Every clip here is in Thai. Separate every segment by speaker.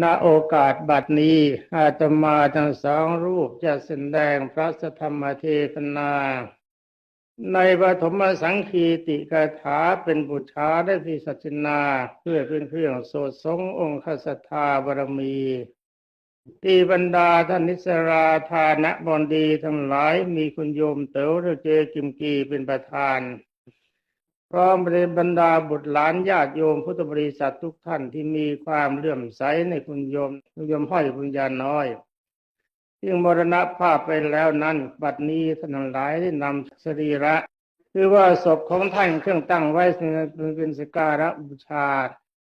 Speaker 1: ณโอกาสบัดนี้ อาตมาทั้งสองรูปจะแสดงพระสธรรมเทศนา ในปฐมสังคีติกถาเป็นบุชาได้พิสัชนา เพื่อเป็นเครื่องโสดสงองค์ขสทธาบารมีที่บรรดาท่านนิสราธานะบอนดีทั้งหลายมีคุณโยมเต๋อหรือเจกิมกีเป็นประธาน พร้อมเป็นบรรดาบุตรหลานญาติโยมพุทธบริษัททุกท่านที่มีความเลื่อมใสในคุณโยมคุณโยมห้อยคุณยาน้อยที่มรณภาพไปแล้วนั้น บัดนี้ท่านหลายได้นำสรีระ คือว่าศพของท่านเครื่องตั้งไว้เป็นสการะบูชา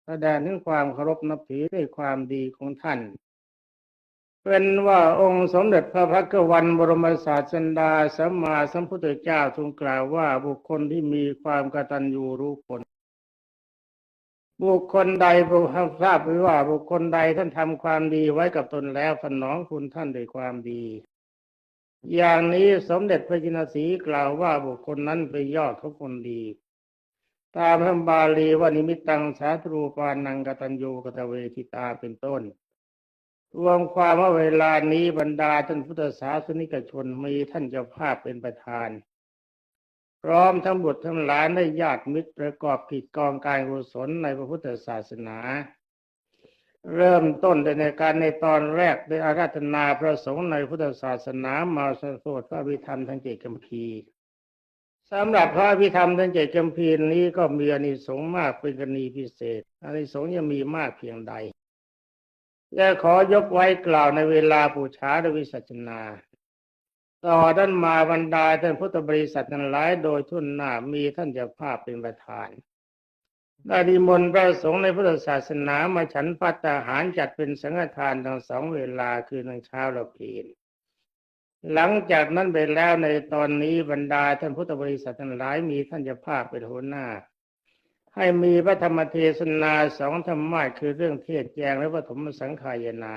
Speaker 1: แสดงถึงความเคารพนับถือในความดีของท่าน เป็นว่าองค์สมเด็จพระพักวันบรมศาสดาสัมมาสัมพุทธเจ้าทรงกล่าวว่าบุคคลที่มีความกตัญญูรู้ผลบุคคลใดบุคคลทราบไว้ว่าบุคคลใดท่านทำความดีไว้กับตนแล้วสนองคุณท่านด้วยความดี อย่างนี้สมเด็จพระจินสีกล่าวว่าบุคคลนั้นเป็นยอดของคนดี ตามพระบาลีว่านิมิตตังสาธรูปานังกตัญญูกตเวทิตาเป็นต้น รวมความว่าเวลานี้บรรดาท่านพุทธศาสนิกชนมีท่านเจ้าภาพเป็นประธาน พร้อมทั้งบุตรทั้งหลานได้ญาติมิตรประกอบกิจกองการกุศลในพระพุทธศาสนา เริ่มต้นในการในตอนแรกได้อาราธนาพระสงฆ์ในพุทธศาสนามาสวดพระวิธรรมทั้งเจ็ดคัมภีร์สำหรับพระวิธรรมทั้งเจ็ดคัมภีร์นี้ก็มีอานิสงส์มากเป็นกรณีพิเศษอานิสงส์ยังมีมากเพียงใด และขอยกไว้กล่าวในเวลาปูชาและวิสัชนา ต่อด้านมาบรรดาท่านพุทธบริษัททั้งหลายโดยทุนหน้ามีท่านจ้าภาพเป็นประธานได้ดิมนต์พระสงฆ์ในพุทธศาสนามาฉันพัตตาหารจัดเป็นสังฆทานทั้งสองเวลาคือในเช้าและเพลนหลังจากนั้นไปแล้วในตอนนี้บรรดาท่านพุทธบริษัททั้งหลายมีท่านจ้าภาพเป็นหัวหน้า ให้มีพระธรรมเทศนาสองธรรมะคือเรื่องเทศแจงและปฐมสังขายนา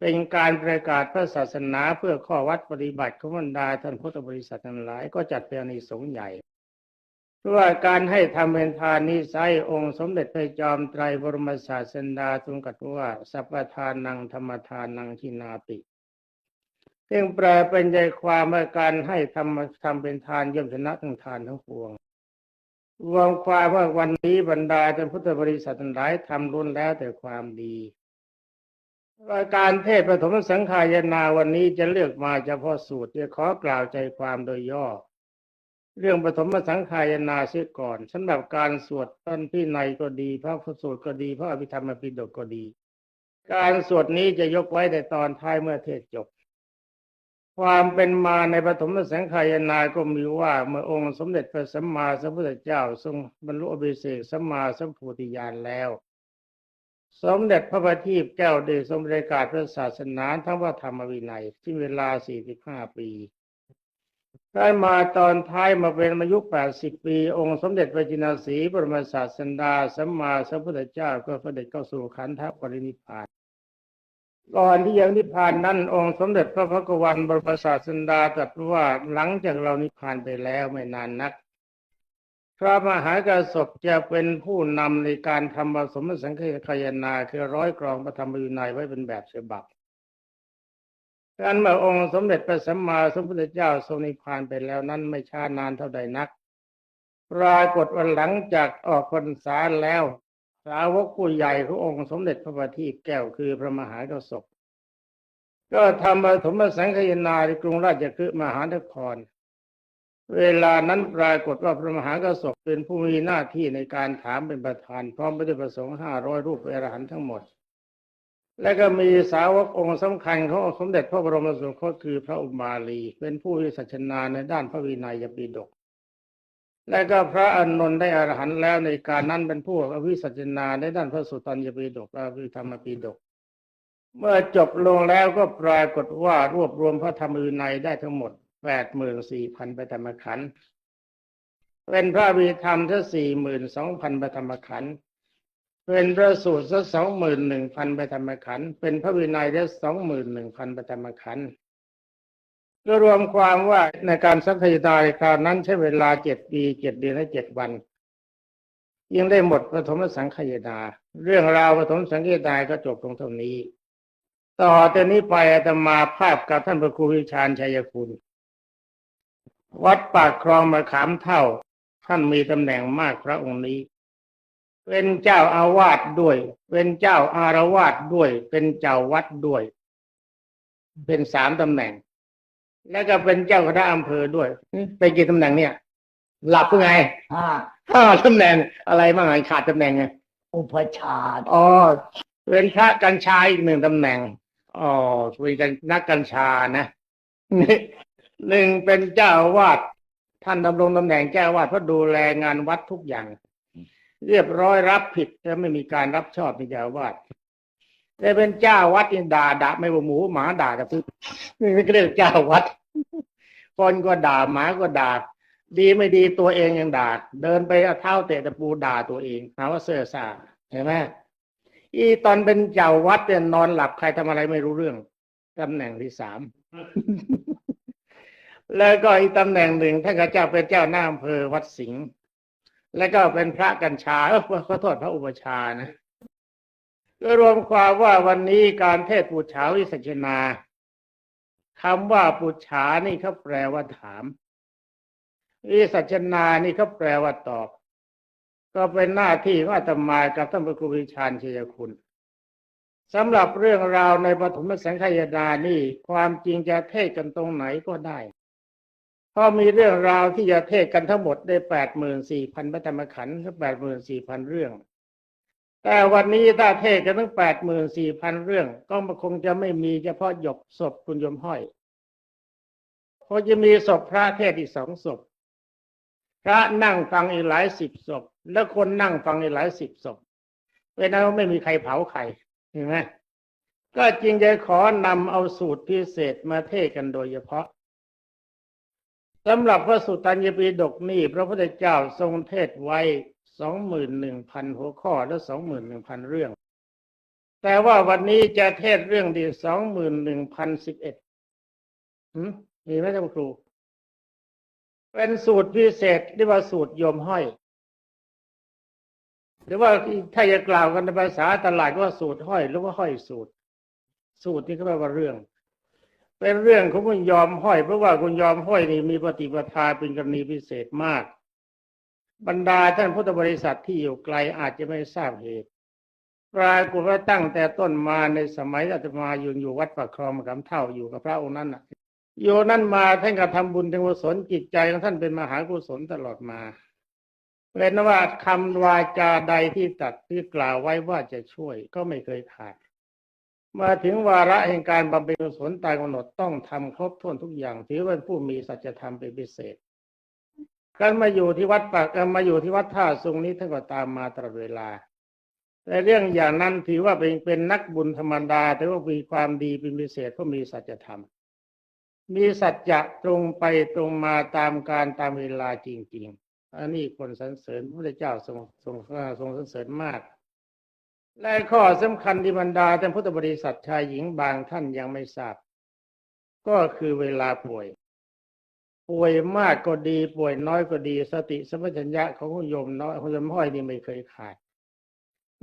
Speaker 1: เป็นการประกาศพระศาสนาเพื่อข้อวัดปฏิบัติของบรรดาท่านพุทธบริษัททั้งหลายก็จัดเป็นอานิสงส์ใหญ่เพราะว่าการให้ทำเป็นทานนี้ไซองค์สมเด็จพระจอมไตรบรมศาสดาทรงกัดว่า สัพพทานังธรรมทานังทินาติซึ่งแปลเป็นใจความว่าการให้ทำทำเป็นทานย่อมชนะทั้งทานทั้งปวง รวมความว่าวันนี้บรรดาท่านพุทธบริษัททั้งหลายทำล้นแล้วแต่ความดีาการเทศปฐมสังขายนาวันนี้จะเลือกมาเฉพาะสูตรจะขอกล่าวใจความโดยย่อ เรื่องปฐมสังขายนาเสียก่อนสำหรับการสวดต้นพี่ในก็ดี พระพุทธสูตรก็ดี พระอภิธรรมปิฎกก็ดี การสวดนี้จะยกไว้ในตอนท้ายเมื่อเทศจบ ความเป็นมาในปฐมสังขายนาก็มีว่าเมื่อองค์สมเด็จพระสัมมาสัมพุทธเจ้า ทรงบรรลุอภิเศกสัมมาสัมโพธิญาณแล้ว สมเด็จพระบัณฑิตแก้วได้ทรงบริการพระศาสนาทั้งพระธรรมวินัยที่เวลา 45 ปีได้มาตอนท้ายมาเป็นอายุ 80 ปี องค์สมเด็จพระจินสีบรมศาสดาสัมมาสัมพุทธเจ้าก็เสด็จเข้าสู่ขันธปรินิพพาน ก่อนที่ยังนิพพานนั้นองค์สมเด็จพระพักวันบรมศาสดาตรัสว่าหลังจากเรานิพพานไปแล้วไม่นานนัก พระมหากษัตริย์จะเป็นผู้นำในการทำผสมสังฆายนาคือร้อยกรองพระธรรมวินัยไว้เป็นแบบฉบับการเมื่อองค์สมเด็จพระสัมมาสัมพุทธเจ้าทรงนิพพานไปแล้วนั้นไม่ช้านานเท่าใดนัก ปรากฏวันหลังจากออกพรรษาแล้ว สาวกผู้ใหญ่ขององค์สมเด็จพระบัณฑิตแก้วคือพระมหากษัตริย์ก็ทำปฐมสังฆยนาในกรุงราชคฤห์มหานคร เวลานั้นปรากฏว่าพระมหากษัตริย์เป็นผู้มีหน้าที่ในการถามเป็นประธาน พร้อมพระประสงค์ห้าร้อยรูปอรหันทั้งหมด และก็มีสาวกองค์สำคัญขององค์สมเด็จพระบรมสุคตคือพระอุมาลี เป็นผู้วิสัชนาในด้านพระวินัยปิฎก และก็พระอานนท์ได้อรหันต์แล้วในการนั้นเป็นผู้วิสัชนาในด้านพระสุตตัญญปิฎกและพระธรรมปิฎกเมื่อจบลงแล้วก็ปรากฏว่ารวบรวมพระธรรมวินัยได้ทั้งหมดแปดหมื่นสี่พันปธรรมขันธ์เป็นพระวิธรรมทั้งสี่หมื่นสองพันปธรรมขันธ์เป็นพระสูตรสักสองหมื่นหนึ่งพันปธรรมขันธ์เป็นพระวินัยได้สองหมื่นหนึ่งพันปธรรมขันธ์ ก็รวมความว่าในการสังคยตายคราวนั้นใช้เวลาเจ็ดปีเจ็ดเดือนและเจ็ดวัน ยังได้หมดปฐมสังขยนาเรื่องราวปฐมสังขยนาก็จบลงเท่านี้ ต่อจากนี้ไปอาตมาภาพกับท่านพระครูวิชาญชัยคุณ วัดปากคลองมะขามเท่า ท่านมีตำแหน่งมากพระองค์นี้ เป็นเจ้าอาวาสด้วย เป็นเจ้าอารวาสด้วย เป็นเจ้าวัดด้วย เป็นสามตำแหน่ง แล้วก็เป็นเจ้าคณะอำเภอด้วยเป็นกี่ตำแหน่งเนี่ย หลับหรือไง
Speaker 2: ห้า
Speaker 1: ห้าตำแหน่งอะไรบ้างไงขาดตำแหน่งไง
Speaker 2: อุปชาต
Speaker 1: อ๋อเป็นพระกัญชาอีกหนึ่งตำแหน่งอ๋อคุยกันนักกัญชานะนี่หนึ่งเป็นเจ้าอาวาดท่านดำรงตำแหน่งเจ้าอาวาดเพราะดูแลงานวัดทุกอย่าง เรียบร้อยรับผิดและไม่มีการรับชอบเป็นเจ้าอาวาด แต่เป็นเจ้าวัดนี่ด่าด่าไม่ว่าหมูหมาด่าแต่พึ่งนี่ก็เรียกเจ้าวัด คนก็ด่าหมาก็ด่า ดีไม่ดีตัวเองยังด่า เดินไปเอาเท้าเตะตะปูด่าตัวเองหาว่าเสื้อซ่าเห็นไหมอีตอนเป็นเจ้าวัดเนี่ยนอนหลับใครทำอะไรไม่รู้เรื่องตำแหน่งที่สามแล้วก็อีกตำแหน่งหนึ่งท่านก็เจ้าเป็นเจ้าหน้าอำเภอวัดสิงห์แล้วก็เป็นพระกัญชาเออขอโทษพระอุปชานะ ก็รวมความว่าวันนี้การเทศปุจฉาวิสัชนาคำว่าปุจฉานี่เขาแปลว่าถาม วิสัชนานี่เขาแปลว่าตอบ ก็เป็นหน้าที่ของอาตมากับท่านพระครูวิชาญชัยคุณสำหรับเรื่องราวในปฐมสังขยานี่ความจริงจะเทศกันตรงไหนก็ได้เพราะมีเรื่องราวที่จะเทศกันทั้งหมดได้แปดหมื่นสี่พันพระธรรมขันธ์แปดหมื่นสี่พันเรื่อง แต่วันนี้ถ้าเทศกันทั้งแปดหมื่นสี่พันเรื่อง ก็คงจะไม่มีเฉพาะหยกศพคุณยมห้อยเพราะจะมีศพพระเทศอีกสองศพ พระนั่งฟังอีกหลายสิบศพ แล้วคนนั่งฟังอีกหลายสิบศพเป็นนั้นไม่มีใครเผาใครเห็นไหมก็จริงจะขอนำเอาสูตรพิเศษมาเทศกันโดยเฉพาะสำหรับพระสุตตัญญปีดกนี่พระพุทธเจ้าทรงเทศไว้ สองหมื่นหนึ่งพันหัวข้อและสองหมื่นหนึ่งพันเรื่อง แต่ว่าวันนี้จะเทศเรื่องที่สองหมื่นหนึ่งพันสิบเอ็ดมีไหมท่านครู เป็นสูตรพิเศษเรียกว่าสูตรโยมห้อย หรือว่าถ้าจะกล่าวกันในภาษาตลาดก็ว่าสูตรห้อยหรือว่าห้อยสูตร สูตรนี่ก็แปลว่าเรื่อง เป็นเรื่องของคุณยอมห้อย เพราะว่าคุณยอมห้อยนี่มีปฏิปทาเป็นกรณีพิเศษมาก บรรดาท่านพุทธบริษัทที่อยู่ไกลอาจจะไม่ทราบเหตุปรากฏว่าตั้งแต่ต้นมาในสมัยอาตมาอยู่อยู่วัดปากคลองมะขามเท่าอยู่กับพระองค์นั้นน่ะโยนั่นมาท่านก็ทำบุญทางกุศลจิตใจของท่านเป็นมหากุศลตลอดมาเป็นว่าคำวาจาใดที่ตัดที่กล่าวไว้ว่าจะช่วยก็ไม่เคยขาด มาถึงวาระแห่งการบำเพ็ญกุศลตามกำหนดต้องทำครบถ้วนทุกอย่าง ถือว่าผู้มีสัจธรรมเป็นพิเศษ การมาอยู่ที่วัดปากการมาอยู่ที่วัดท่าทรงนี้ท่านก็ตามมาตลอดเวลา แต่เรื่องอย่างนั้นถือว่าเป็นเป็นนักบุญธรรมดา แต่ว่ามีความดีเป็นพิเศษเพราะมีสัจธรรม มีสัจจะตรงไปตรงมาตามการตามเวลาจริง ๆ อันนี้คนสรรเสริญพระเจ้าทรงทรงทรงสรรเสริญมาก และข้อสำคัญที่บรรดาท่านพุทธบริษัทชายหญิงบางท่านยังไม่ทราบ ก็คือเวลาป่วย ป่วยมากก็ดี ป่วยน้อยก็ดี สติสัมปชัญญะของคุณโยมน้อยคุณโยมห้อยนี่ไม่เคยขาด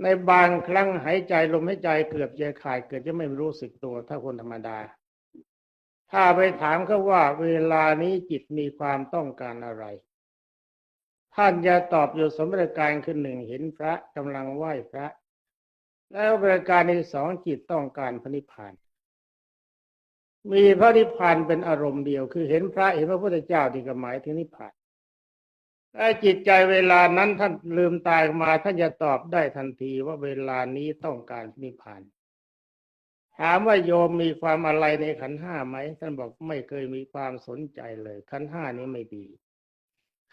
Speaker 1: ในบางครั้งหายใจลมหายใจเกือบจะขาดเกือบจะไม่รู้สึกตัว ถ้าคนธรรมดา ถ้าไปถามเขาว่า เวลานี้จิตมีความต้องการอะไร ท่านจะตอบอยู่สมรการคือหนึ่งเห็นพระกำลังไหว้พระ แล้วบริการที่สองจิตต้องการพระนิพพาน มีพระนิพพานเป็นอารมณ์เดียว คือเห็นพระเห็นพระพุทธเจ้าที่ก็หมายถึงนิพพานถ้าจิตใจเวลานั้นท่านลืมตายมาท่านจะตอบได้ทันทีว่าเวลานี้ต้องการนิพพาน ถามว่าโยมมีความอะไรในขันห้าไหมท่านบอกไม่เคยมีความสนใจเลย ขันห้านี้ไม่ดี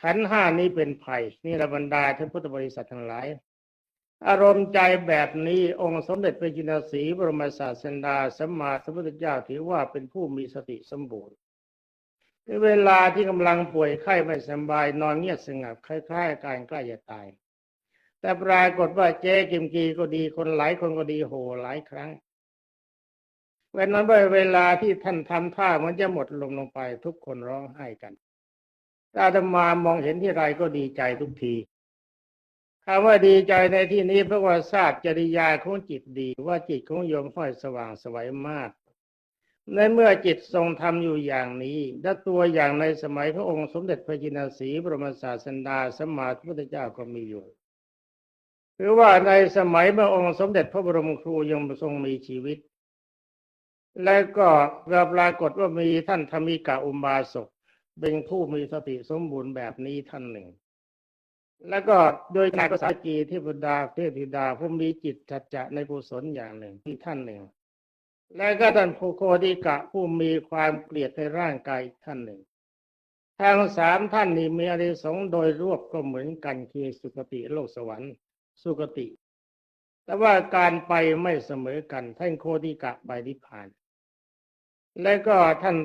Speaker 1: ขันห้านี้เป็นภัย นี่ระบรรดาท่านพุทธบริษัททั้งหลาย อารมณ์ใจแบบนี้องค์สมเด็จพระจินสีบรมศาสดาสัมมาสัมพุทธเจ้าถือว่าเป็นผู้มีสติสมบูรณ์ในเวลาที่กำลังป่วยไข้ไม่สบายนอนเงียบสงบคล้ายๆอาการใกล้จะตาย แต่ปรากฏว่าเจ๊กิมกีก็ดีคนหลายคนก็ดีโหหลายครั้งเวลานั้นเวลาที่ท่านทำท่ามันจะหมดลมลงไปทุกคนร้องไห้กันอาตมามองเห็นที่ไรก็ดีใจทุกที คำว่าดีใจในที่นี้เพราะว่าทราบจริยาของจิตดี ว่าจิตของโยมห้อยสว่างสวัยมากในเมื่อจิตทรงทำอยู่อย่างนี้และตัวอย่างในสมัยพระองค์สมเด็จพระจินสีบรมศาสดาสมมาธิพุทธเจ้าก็มีอยู่คือว่าในสมัยเมื่อองค์สมเด็จพระบรมครูยังทรงมีชีวิต และก็ปรากฏว่ามีท่านธรรมิกาอุมบาสกเป็นผู้มีสติสมบูรณ์แบบนี้ท่านหนึ่ง แล้วก็โดยการภาษาจีเทพดาเทพธิดาผู้มีจิตจัดจะในกุศลอย่างหนึ่งที่ท่านหนึ่ง และก็ท่านโพโคติกะผู้มีความเกลียดในร่างกายท่านหนึ่งทั้งสามท่านนี้มีอานิสงโดยรวบก็เหมือนกันคือสุคติโลกสวรรค์ สุคติ แต่ว่าการไปไม่เสมอกัน ท่านโคติกะไปนิพพาน และก็ท่าน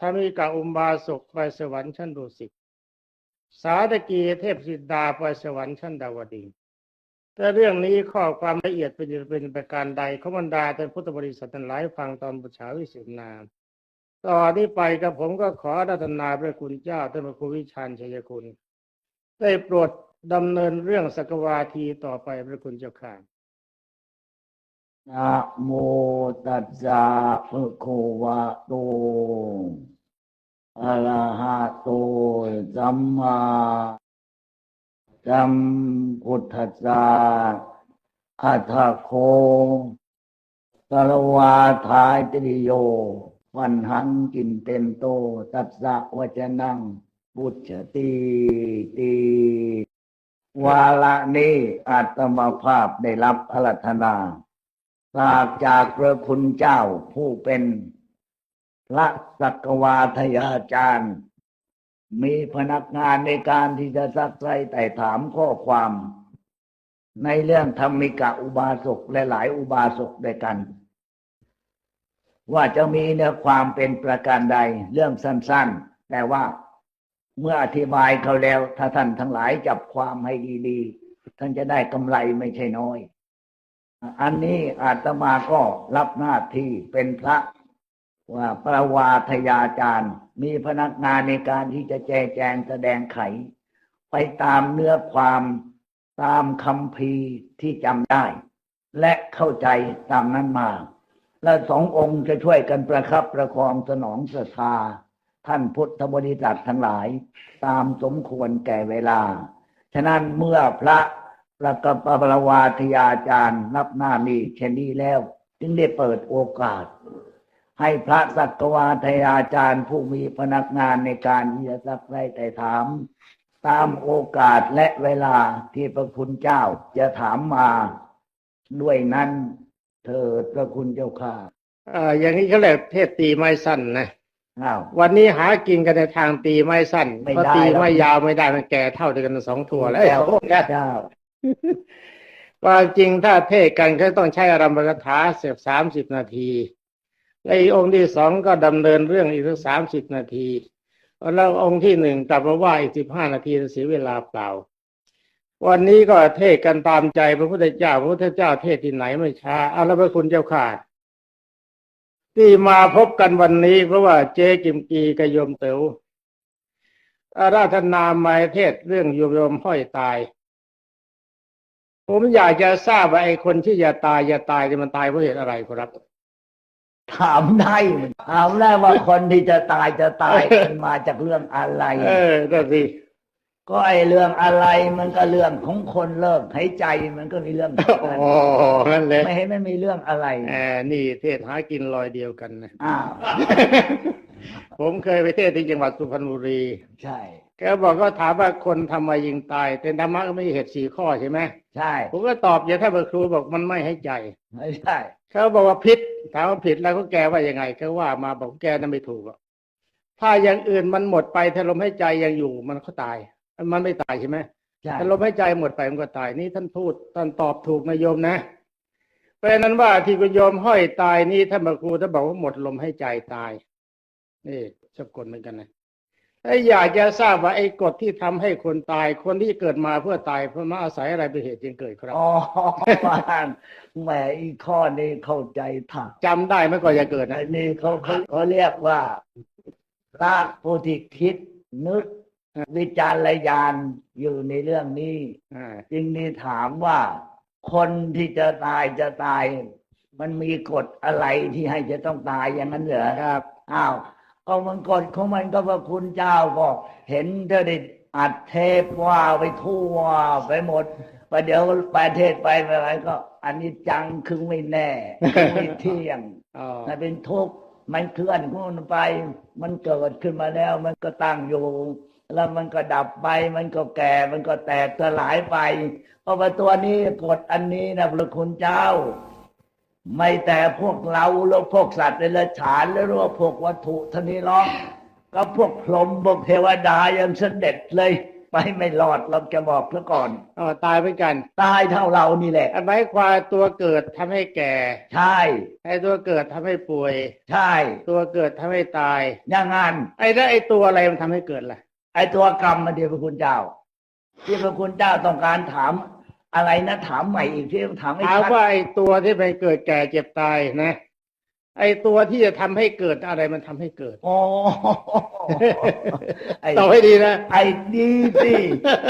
Speaker 1: ธรรมิกาอุมบาสกไปสวรรค์ชั้นดุสิต สาตกีเทพสิดาไปสวรรค์ชั้นดาวดึงส์แต่เรื่องนี้ข้อความละเอียดเป็นเป็นประการใดขบรรดาท่านพุทธบริษัททั้งหลายฟังตอนบุชาวิสุทธนาต่อนนี้ไปกับผมก็ขอรัตนาพระคุณเจ้าท่านพระครูวิชานชัยคุณ ได้โปรดดำเนินเรื่องสกวาทีต่อไปพระคุณเจ้าค่ะ
Speaker 2: นะโมตัสสะภะคะวะโต อะระหะโตสัมมาสัมพุทธัสสะอัฏฐโคสรวาทายตริโยวันหังกินเต็นโต ตัสสะวจนังบุจติตีวาละนี้อาตมาภาพได้รับอารัธนา ทราบจากพระคุณเจ้าผู้เป็น พระสักวาทยาจารย์ มีพนักงานในการที่จะซักไซไต่ถามข้อความ ในเรื่องธรรมิกะอุบาสกและหลายอุบาสกด้วยกัน ว่าจะมีเนื้อความเป็นประการใดเรื่องสั้นๆ แต่ว่าเมื่ออธิบายเขาแล้ว ถ้าท่านทั้งหลายจับความให้ดีๆ ท่านจะได้กำไรไม่ใช่น้อย อันนี้อาตมาก็รับหน้าที่เป็นพระ ว่าประวาทยาจารย์ มีพนักงานในการที่จะแจแจงแสดงไข ไปตามเนื้อความตามคำพีที่จำได้ และเข้าใจตามนั้นมา และสององค์จะช่วยกันประคับประคองสนองศรัทธาท่านพุทธบริษัททั้งหลาย ตามสมควรแก่เวลา ฉะนั้นเมื่อพระประกบปรวาทยาจารย์รับหน้านี้เช่นนี้แล้ว จึงได้เปิดโอกาส ให้พระสักวาทยาจารย์ผู้มีพนักงานในการที่จะซักไล่แต่ถาม ตามโอกาสและเวลาที่พระคุณเจ้าจะถามมาด้วยนั้น เถิดพระคุณเจ้าข้า
Speaker 1: อ่าอย่างนี้เขาเรียกเทศตีไม้สั้นนะ
Speaker 2: อ้าว
Speaker 1: วันนี้หากินกันในทางตีไม้สั้น
Speaker 2: ไม่
Speaker 1: เพราะ
Speaker 2: ได้
Speaker 1: ตี
Speaker 2: หรอก
Speaker 1: ไม้ยาวไม่ได้มันแก่เท่าเดียวกันสองตัวแล้วเอ้ย
Speaker 2: เจ้า
Speaker 1: โอ้โหเนี่ย
Speaker 2: เจ้า
Speaker 1: ความจริงถ้าเทศกันก็ต้องใช้อารมณ์กถาเสียบสามสิบนาที และอีกองค์ที่สองก็ดำเนินเรื่องอีกสักสามสิบนาที แล้วองค์ที่หนึ่งกลับมาว่าอีกสิบห้านาทีเสียเวลาเปล่า วันนี้ก็เทศกันตามใจพระพุทธเจ้าพระพุทธเจ้าเทศที่ไหนไม่ช้าเอาแล้วพระคุณเจ้าขาดที่มาพบกันวันนี้ เพราะว่าเจ๊กิมกีกับโยมเต๋วอาราธนาหมายเทศเรื่องโยมโยมห้อยตาย ผมอยากจะทราบว่าไอ้คนที่จะตายจะตายเนี่ยมันตายเพราะเหตุอะไรครับ
Speaker 2: ถามได้ถามได้ว่าคนที่จะตายจะตายมันมาจากเรื่องอะไร
Speaker 1: เออนั่นสิ
Speaker 2: ก็ไอเรื่องอะไรมันก็เรื่องของคนเลิกหายใจมันก็มีเรื่องของ
Speaker 1: อ๋
Speaker 2: มั
Speaker 1: อนนั่นเลย
Speaker 2: ไม่เห็นมันมีเรื่องอะไร
Speaker 1: เออนี่เทศหากินรอยเดียวกันนะ
Speaker 2: อ้าว
Speaker 1: ผมเคยไปเทศที่จังหวัดสุพรรณบุรี
Speaker 2: ใช่
Speaker 1: แกบอกก็ถามว่าคนทำไมยิงตายแต่ธรรมะก็ไม่มีเหตุสี่ข้อใช่ไหม
Speaker 2: ใช่
Speaker 1: ผมก็ตอบอย่างท่านพระครูบอกมันไม่ให้ใจ
Speaker 2: ไม่ใช่
Speaker 1: เขาบอกว่าผิดถามว่าผิดแล้วก็แกว่ายังไงเขาว่ามาบอกแกนั้นไม่ถูกหรอกถ้าอย่างอื่นมันหมดไปถ้าลมหายใจยังอยู่มันก็ตาย มันไม่ตายใช่ไหม
Speaker 2: ใช่
Speaker 1: ถ้าลมหายใจหมดไปมันก็ตายนี่ท่านพูดท่านตอบถูกนะโยมนะเพราะฉะนั้นว่าที่คุณโยมห้อยตายนี่ท่านพระครูท่านบอกว่าหมดลมหายใจตายนี่สะกดเหมือนกันนะ ถ้าอยากจะทราบว่าไอ้กฎที่ทำให้คนตาย คนที่เกิดมาเพื่อตายเพราะมาอาศัยอะไรเป็นเหตุจึงเกิดครับ
Speaker 2: อ๋อบ้านแหมอีกข้อนี้เข้าใจถัก
Speaker 1: จำได้ไหมก่อนจะเกิดนะ
Speaker 2: อันนี้เขาเขาเขาเรียกว่าพระผู้ที่คิดนึกวิจารยานอยู่ในเรื่องนี้
Speaker 1: อ่า
Speaker 2: จึงนี่ถามว่าคนที่จะตายจะตาย มันมีกฎอะไรที่ให้จะต้องตายอย่างนั้นเหรอ
Speaker 1: ครับ
Speaker 2: อ้าว ก็มันกฎของมันก็พระคุณเจ้าก็เห็นเธอได้อัดเทปว่าไปทั่วไปหมดประเดี๋ยวประเทศไปไปอะไรก็ อันนี้จังคือไม่แน่คือไม่เที่ยง
Speaker 1: อ๋อ
Speaker 2: มันเป็นทุกข์มันเคลื่อนของมันไป มันเกิดขึ้นมาแล้ว มันก็ตั้งอยู่ แล้วมันก็ดับไป มันก็แก่ มันก็แตกสลายไปเพราะว่าตัวนี้กฎอันนี้นะพระคุณเจ้า ไม่แต่พวกเราหรือพวกสัตว์ในละฉานหรือว่าพวกวัตถุทานนี้หรอกก็พวกพรหมพวกเทวดายังเสด็จเลย ไปไม่รอดเราจะบอกซะก่อน
Speaker 1: อ๋อตายเหมือนกัน
Speaker 2: ตายเท่าเรานี่แหละ
Speaker 1: อันหมายความตัวเกิดทำให้แก่
Speaker 2: ใช่
Speaker 1: ไอ้ตัวเกิดทำให้ป่วย
Speaker 2: ใช่
Speaker 1: ตัวเกิดทำให้ตาย
Speaker 2: อย่างงั้น
Speaker 1: ไอ้แล้วไอ้ตัวอะไรมันทำให้เกิดล่ะ
Speaker 2: ไอ้ตัวกรรมมันที่พระคุณเจ้า ที่พระคุณเจ้าต้องการถาม อะไรนะถามใหม่อีกที่ถามให้
Speaker 1: ถาม
Speaker 2: ชัด
Speaker 1: ว่าไอ้ตัวที่ไปเกิดแก่เจ็บตายนะ ไอ้ตัวที่จะทำให้เกิดอะไรมันทำให้เกิด
Speaker 2: โอ้ไอ้
Speaker 1: ตอบให้ดีนะ
Speaker 2: ไอ้ดีสิ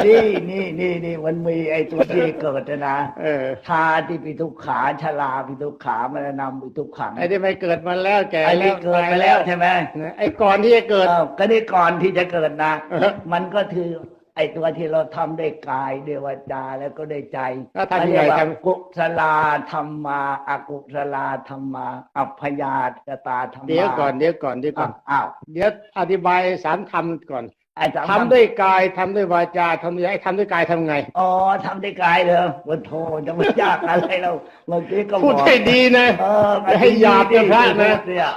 Speaker 2: นี่นี่นี่นี่มันมีไอ้ตัวที่เกิดนะนะ
Speaker 1: เออ
Speaker 2: ชาที่ปิทุกขาชลาปิทุกขามันนำปิทุกขัง
Speaker 1: ไอ้ที่ไปเกิดมาแล้วแก่
Speaker 2: ไอ้
Speaker 1: แล้
Speaker 2: นี่
Speaker 1: ว
Speaker 2: เกิดไปแล้วใช่ไหม
Speaker 1: นะไอ้ก่อนที่จะเกิด
Speaker 2: เออก็นี่ก่อนที่จะเกิดนะ
Speaker 1: เออ
Speaker 2: มันก็คือ ไอ้ตัวที่เราทำด้วยกายด้วยวาจาแล้วก็ด้วยใจ
Speaker 1: ก็ทำยังไง
Speaker 2: เรียกว่า
Speaker 1: ท
Speaker 2: กุศลาธรรมาอากุศลาธรรมาอัพยาตตาธรรมา
Speaker 1: เดี๋ยวก่อนเดี๋ยวก่อนเดี๋ยวก่อน
Speaker 2: อ้าว
Speaker 1: เดี๋ยวอธิบายสามคำก่อน
Speaker 2: ไอ้สาม
Speaker 1: ทำด้วยกายทำด้วยวาจาทำด้วยไอ้ทำด้วยกายทำไง
Speaker 2: อ๋อทำด้วยกายเลยวันโทจะไม่ยากอะไรเราเมื่อกี้ก็บ
Speaker 1: พูด
Speaker 2: อก
Speaker 1: ให้ดีนะ
Speaker 2: เออ
Speaker 1: อย่าให้หยาบกับพระนะ
Speaker 2: เนี่ย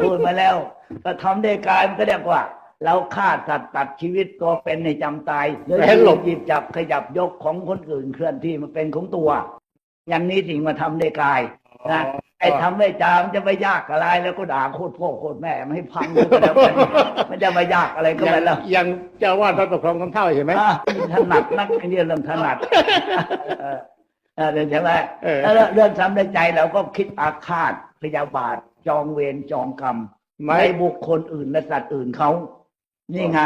Speaker 2: พูดมาแล้วก็ทำด้วยกายมันก็เรียกว่า เราฆ่าสัตว์ตัดชีวิตตัวเป็นในจำตายหรือ
Speaker 1: ให้หลบ
Speaker 2: หยิบจับขยับยกของคนอื่นเคลื่อนที่มันเป็นของตัว อย่างนี้ถึงมาทำด้วยกายนะไอ้ทำด้วยจามนจะไม่ยากอะไรแล้วก็ด่าโคตรพ่อโคตรแม่ไม่ให้พังก็แล้วกันมันจะไม่ยากอะไรก็
Speaker 1: ยัง
Speaker 2: ไปแล้ว
Speaker 1: ยังเจ้าว่าพระปกครองคำเท่าใช่ไหม
Speaker 2: อะถนัดนักไอ้เนี่ยเรื่องถนัดเออเออเรื่องใช่ไหม
Speaker 1: เออ
Speaker 2: แล้วเรื่องทำในใจเราก็คิดอาฆาตพยาบาทจองเวรจองกรรม
Speaker 1: ไม่
Speaker 2: ในบุคคลอื่นและสัตว์อื่นเขา นี่ไง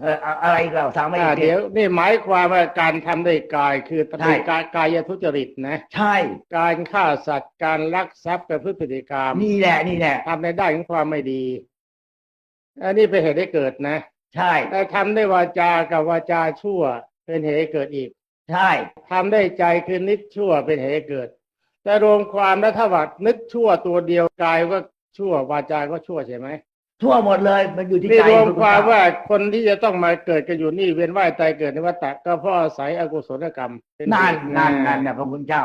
Speaker 2: เอออะอะไรอีกเราถามไม่
Speaker 1: อ่า
Speaker 2: อีก
Speaker 1: เดี๋ยวนี่หมายความว่าการทำด้วยกายคือ
Speaker 2: ใช่
Speaker 1: เป็นกายกายทุจริตนะ
Speaker 2: ใช่
Speaker 1: การฆ่าสัตว์การลักทรัพย์ประพฤติพฤติกรรม
Speaker 2: นี่แหละนี่แหละ
Speaker 1: ทำในด้านของความไม่ดี อันนี้เป็นเหตุให้เกิดนะ
Speaker 2: ใช่
Speaker 1: แต่ทำด้วยวาจากับวาจาชั่ว เป็นเหตุให้เกิดอีก
Speaker 2: ใช่
Speaker 1: ทำได้ใจคือนึกชั่วเป็นเหตุให้เกิด แต่รวมความแล้วถ้าว่านึกชั่วตัวเดียวกายก็ชั่ววาจาก็ชั่วใช่ไหม
Speaker 2: ทั่วหมดเลยมันอยู่ที่
Speaker 1: นี่
Speaker 2: ใจ
Speaker 1: รวม
Speaker 2: ณ
Speaker 1: ความ
Speaker 2: เจ้
Speaker 1: ว่าคนที่จะต้องมาเกิดกันอยู่นี่เวียนว่ายตายเกิดในวัฏฏะก็เพราะอาศัยอกุศลกรรมเป็
Speaker 2: นั่น
Speaker 1: เหตุ
Speaker 2: นั่นนั่นนะพระคุณเจ้า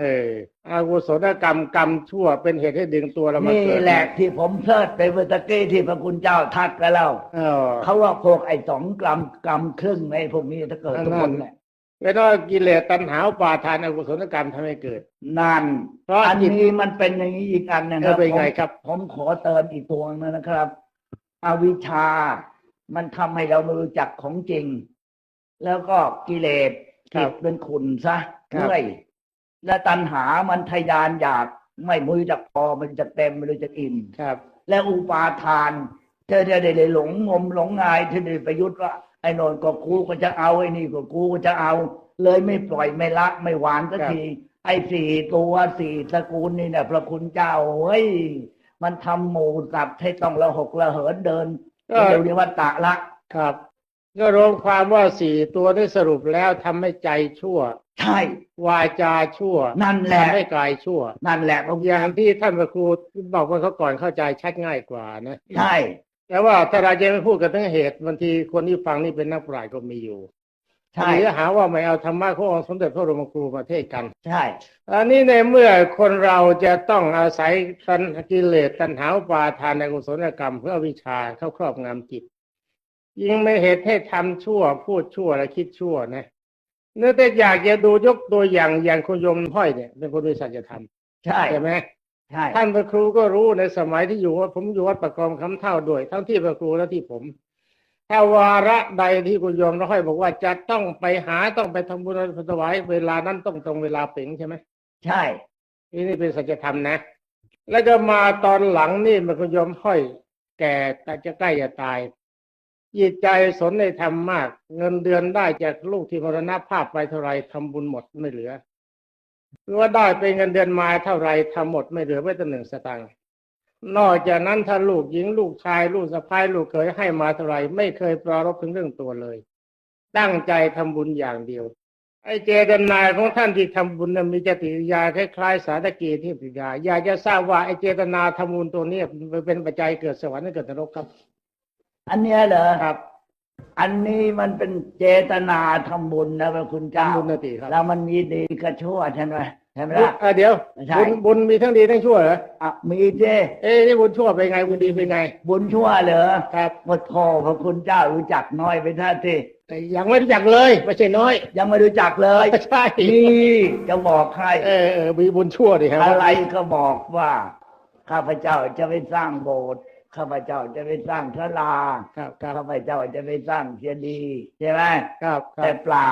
Speaker 1: เอออกุศลกรรมกรรมชั่วเป็นเหตุให้ดึงตัวเรามา
Speaker 2: นี่
Speaker 1: เกิด
Speaker 2: แหละที่ผมเพลิดไปเมื่อตะกี้ที่พระคุณเจ้าทักกันแล้ว
Speaker 1: เออ
Speaker 2: เขาว่าพวกไอ้สองกรัมกรัมครึ่งในพวกนี้ถ้าเกิดทุกคนแหละ
Speaker 1: เป็นว่ากิเลสตัณหาอุปาทานอกุศลกรรมทำให้เกิด
Speaker 2: นั่น
Speaker 1: เพราะ
Speaker 2: อัน
Speaker 1: จิต
Speaker 2: นี้มันเป็นอย่างนี้อีกอันหนึง
Speaker 1: เออเป็นไงครับ
Speaker 2: ผมผมขอเติมอีกตัวหนึงนะครับ อวิชชา มันทำให้เราไม่รู้จักของจริง แล้วก็กิเลส
Speaker 1: ครับ
Speaker 2: จิตเป็นขุนซะ
Speaker 1: ครับ
Speaker 2: เรื่อยและตัณหามันทะยานอยากไม่มือจักพอมันจะเต็มไม่รู้จะอิ่ม
Speaker 1: ครับ
Speaker 2: และอุปาทานเธอจะได้หลงงมหลงงายเธอได้ประยุทธ์ว่า ไอ้โนนก็กูก็จะเอาไอ้นี่ก็กูก็จะเอา เลยไม่ปล่อยไม่ละไม่วางสัก
Speaker 1: ครับ
Speaker 2: ทีไอ้สี่ตัวสี่ตระกูลนี่เนี่ยพระคุณเจ้าเฮ้ยมันทำหมูสับให้ต้องระหกระเหินเดิน
Speaker 1: ก็
Speaker 2: เดี๋ยวนี้ว่าตะละ
Speaker 1: ครับก็รวมความว่าสี่ตัวได้สรุปแล้วทำให้ใจชั่ว
Speaker 2: ใช่
Speaker 1: วาจาชั่ว
Speaker 2: นั่นแหละ
Speaker 1: ทำให้กายชั่ว
Speaker 2: นั่นแหละพระ
Speaker 1: อย่างที่ท่านพระครูบอกว่าเขาก่อนเข้าใจชัดง่ายกว่านะ
Speaker 2: ใช่
Speaker 1: แต่ว่าถ้าเราจะไม่พูดกันทั้งเหตุบางทีคนที่ฟังนี่เป็นนักปราชญ์ก็มีอยู่
Speaker 2: ใช่
Speaker 1: หรือหาว่าไม่เอาธรรมะขององค์สมเด็จพระบรมครูมาเทศน์กัน
Speaker 2: ใช่
Speaker 1: อันนี้ในเมื่อคนเราจะต้องอาศัยตัณกิเลสตัณหาอุปาทานในกุศลกรรม เพื่ออวิชชาเข้าครอบงำจิต ยิ่งไม่เหตุให้ทำชั่ว พูดชั่วและคิดชั่วนะเนื่องแต่อยากจะดูยกตัวอย่างอย่างคุณโยมห้อยเนี่ย เป็นคนมีสัจธรรม
Speaker 2: ใช่
Speaker 1: ใช่ไหม
Speaker 2: ใช่
Speaker 1: ท่านพระครูก็รู้ในสมัยที่อยู่ว่าผมอยู่วัดประกรมคำเท่าด้วย ทั้งที่พระครูและที่ผม ถ้าวาระใดที่คุณโยมน้อยบอกว่าจะต้องไปหาต้องไปทำบุญถวายเวลานั้นต้องตรงเวลาเป่งใช่ไหม
Speaker 2: ใช่
Speaker 1: นี่นี่เป็นสัจธรรมนะ แล้วก็มาตอนหลังนี่มันคุณโยมห้อย แก่แต่จะใกล้จะตายจิตใจสนในธรรมมาก เงินเดือนได้จากลูกที่มรณภาพไปเท่าไรทำบุญหมดไม่เหลือ หรือว่าได้เป็นเงินเดือนมาเท่าไรทำหมดไม่เหลือแม้แต่หนึ่งสตางค์นอกจากนั้นถ้าลูกหญิงลูกชาย ลูกสะพ้ายลูกเคยให้มาเท่าไรไม่เคยปรารบถึงเรื่องตัวเลย ตั้งใจทำบุญอย่างเดียว ไอ้เจตนาของท่านที่ทำบุญนั้นมีจติกิริยาคล้ายๆ สาธกีที่ปิยาอยากจะทราบว่าไอ้เจตนาทำบุญตัวเนี้ยมันเป็นปัจจัยเกิดสวรรค์และเกิดนรกครับ
Speaker 2: อันเนี้ยเหรอ
Speaker 1: ครับ
Speaker 2: อันนี้มันเป็นเจตนาทำบุญนะพระคุณเจ้า
Speaker 1: ทำบุญนาติครับ
Speaker 2: แล้วมันมีดีกับชั่วใช่ไหมใช่ไหม
Speaker 1: บุญ
Speaker 2: ล่ะ
Speaker 1: เอ่อเดี๋ยว
Speaker 2: ใช่
Speaker 1: บุญบุญมีทั้งดีทั้งชั่วเหรอ
Speaker 2: อะมีเจ้
Speaker 1: เอ้นี่บุญชั่วเป็นไงบุญดีเป็นไง
Speaker 2: บุญชั่วเหรอ
Speaker 1: ครับ
Speaker 2: หมดพ่อพระคุณเจ้ารู้จักน้อยไปท่านที่
Speaker 1: แต่ยังไม่รู้จักเลยไม่ใช่น้อย
Speaker 2: ยังไม่รู้จักเลย
Speaker 1: ใช่
Speaker 2: นี่จะบอกให้
Speaker 1: เออเออมีบุญชั่วดิครับ
Speaker 2: อะไรก็บอกว่า ข้าพเจ้าจะไปสร้างโบสถ์ ข้าพเจ้าจะไปสร้างศาลา
Speaker 1: ครับครับ
Speaker 2: ข้าพเจ้าจะไปสร้างเจดีย์ใช่ไหม
Speaker 1: ครับครั
Speaker 2: แต่
Speaker 1: บ
Speaker 2: เปล่า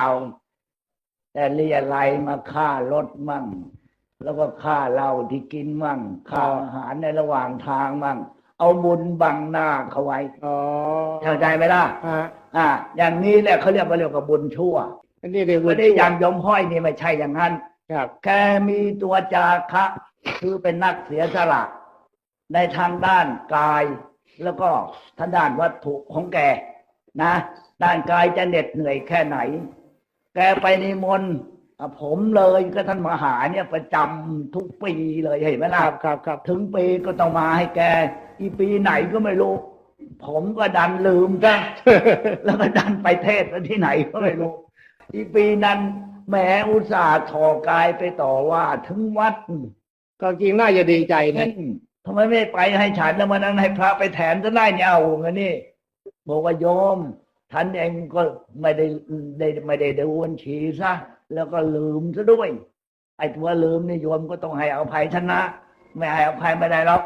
Speaker 2: แต่เรียอะไรยมาฆ่ารถมั่ง แล้วก็ฆ่าเหล้าที่กินมั่งฆ่าอาหารในระหว่างทางมั่ง เอาบุญบังหน้าเขาไว้
Speaker 1: อ๋อ
Speaker 2: เข้าใจไหมล่ะ
Speaker 1: ฮะ
Speaker 2: อ่า อย่างนี้แหละเขาเรียกว่าเรียกว่าบุญชั่ว
Speaker 1: อันนี้เรียกบุ
Speaker 2: ไม่
Speaker 1: ญ
Speaker 2: ได้
Speaker 1: ชั่ว
Speaker 2: อย่างยมห้อยนี่ไม่ใช่อย่างนั้น
Speaker 1: ครับ
Speaker 2: แค่มีตัวจาคะ คือเป็นนักเสียสละ ในทางด้านกาย แล้วก็ทางด้านวัตถุของแกนะ ด้านกายจะเหน็ดเหนื่อยแค่ไหน แกไปนิมนต์อะผมเลยก็ท่านมหาเนี่ยประจำทุกปีเลยเห็นไหม
Speaker 1: ค
Speaker 2: ล่ะ
Speaker 1: รับครับครับ
Speaker 2: ถึงปีก็ต้องมาให้แก อีปีไหนก็ไม่รู้ ผมก็ดันลืมซะแล้วก็ดันไปเทศน์ที่ไหนก็ไม่รู้ อีปีนั้นแหมอุตส่าห์ถอกายไปต่อว่า ถึงวัด
Speaker 1: ก็จริงน่าจะดีใจนะ
Speaker 2: ทำไมไม่ไปให้ฉันแล้วมานั้นให้พระไปแทนจะได้เนี่ยเอาเงี้ยนี่บอกว่าโยมท่านเองก็ไม่ได้ได้ไม่ได้ดูบัญชีซะแล้วก็ลืมซะด้วย ไอ้ตัวลืมนี่โยมก็ต้องให้อภัยท่านนะ ไม่ให้อภัยไม่ได้หรอก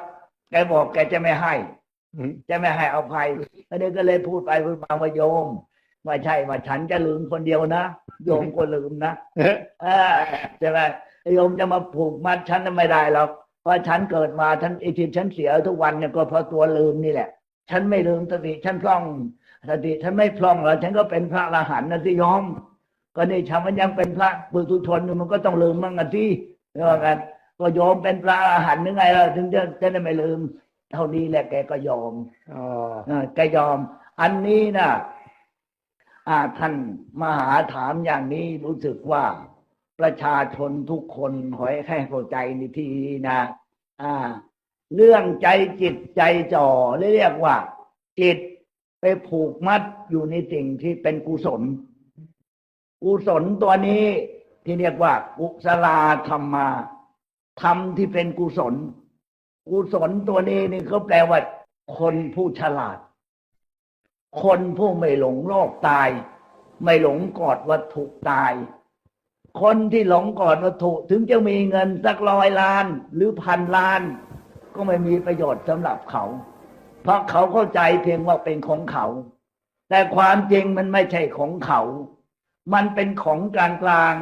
Speaker 2: แกบอกแกจะไม่ให้จะไม่ให้อภัยอันนี้ก็เลยพูดไปพูดมาว่าโยมว่าใช่ว่าฉันจะลืมคนเดียวนะโยมก็ลืมนะเออใช่ไหมโยมจะมาผูกมัดฉันน่ะไม่ได้หรอก เพราะฉันเกิดมาฉันไอ้ที่ฉันเสียทุกวันเนี่ยก็เพราะตัวลืมนี่แหละ ฉันไม่ลืมสติฉันพร่องสติฉันไม่พร่องแล้วฉันก็เป็นพระอรหันต์นะที่ยอม ก็นี่ฉันมันยังเป็นพระปุถุชนอยู่มันก็ต้องลืมมั่งกันที่เรียกว่ากันก็โยมเป็นพระอรหันต์ยังไงล่ะถึงจะจะได้ไม่ลืม เท่านี้แหละแกก็ยอม
Speaker 1: อ๋อ
Speaker 2: เออแกยอม อันนี้นะอ่าท่านมหาถามอย่างนี้รู้สึกว่า ประชาชนทุกคนขอให้แค่เข้าใจในทีนี้นะ อ่า เรื่องใจจิตใจจ่อเรียกว่า จิตไปผูกมัดอยู่ในสิ่งที่เป็นกุศล กุศลตัวนี้ที่เรียกว่า กุศลาธรรมาธรรมที่เป็นกุศล กุศลตัวนี้นี่ก็แปลว่า คนผู้ฉลาด คนผู้ไม่หลงโลกตาย ไม่หลงกอดวัตถุตาย คนที่หลงก่อดวัตถุถึงจะมีเงินสักร้อยล้าน หรือพันล้าน ก็ไม่มีประโยชน์สำหรับเขา เพราะเขาเข้าใจเพียงว่าเป็นของเขา แต่ความจริงมันไม่ใช่ของเขา มันเป็นของกลางกลาง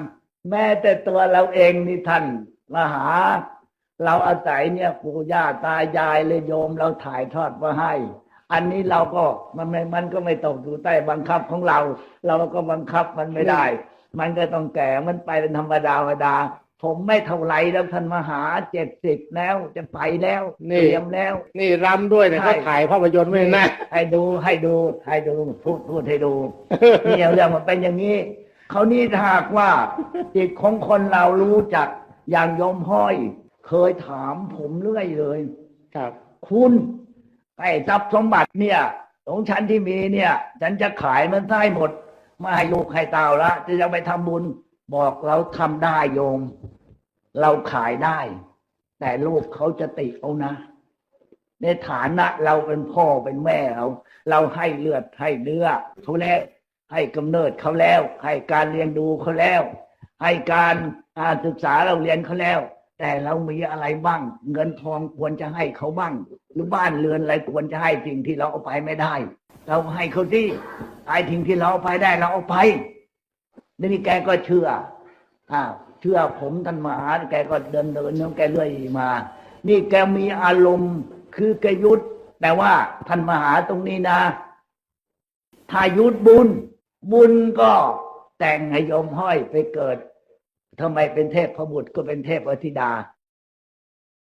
Speaker 2: แม้แต่ตัวเราเองนี่ท่านมหา เราอาศัยเนี่ยปู่ย่าตายายเลยโยมเราถ่ายทอดมาให้ อันนี้เราก็มันไม่มันก็ไม่ตกอยู่ใต้บังคับของเรา เราก็บังคับมันไม่ได้ มันก็ต้องแก่มันไปเป็นธรรมดาธรรมดา ผมไม่เท่าไรแล้วท่านมหาเจ็ดสิบแล้วจะไปแล้วเตรียมแล้ว
Speaker 1: นี่รำด้วยเนี่ย
Speaker 2: ใช่
Speaker 1: เขาถ่ายภาพยนตร์ไว้นะ
Speaker 2: ให้ดูให้ดูให้ดูพูดพูดให้ดูนี่เรื่องมันเป็นอย่างนี้เขานี่ถ้าหากว่าจิตของคนเรารู้จักอย่างโยมห้อย เคยถามผมเรื่อยเลย
Speaker 1: ครับ
Speaker 2: คุณไอ้ทรัพย์สมบัติเนี่ย ของฉันที่มีเนี่ย ฉันจะขายมันได้หมด ไม่ให้ลูกให้เต่าละจะยังไปทำบุญ บอกเราทำได้โยม เราขายได้ แต่ลูกเขาจะติเอานะ ในฐานะเราเป็นพ่อเป็นแม่เรา เราให้เลือดให้เนื้อเขาแล้ว ให้กำเนิดเขาแล้ว ให้การเลี้ยงดูเขาแล้ว ให้การาศึกษาเราเรียนเขาแล้ว แต่เรามีอะไรบ้าง เงินทองควรจะให้เขาบ้าง หรือบ้านเรือนอะไรควรจะให้สิ่งที่เราเอาไปไม่ได้ เราให้เขาที่ไอ้สิ่งที่เราเอาไปได้เราเอาไปนี่แกก็เชื่ออ่าเชื่อผมท่านมหาแกก็เดินเดินของแกเรื่อยมา นี่แกมีอารมณ์คือแกยุดแต่ว่าท่านมหาตรงนี้นะถ้ายุดบุญ บุญก็แต่งให้ยมห้อยไปเกิดทำไมเป็นเทพพบุตรก็เป็นเทพอธิดา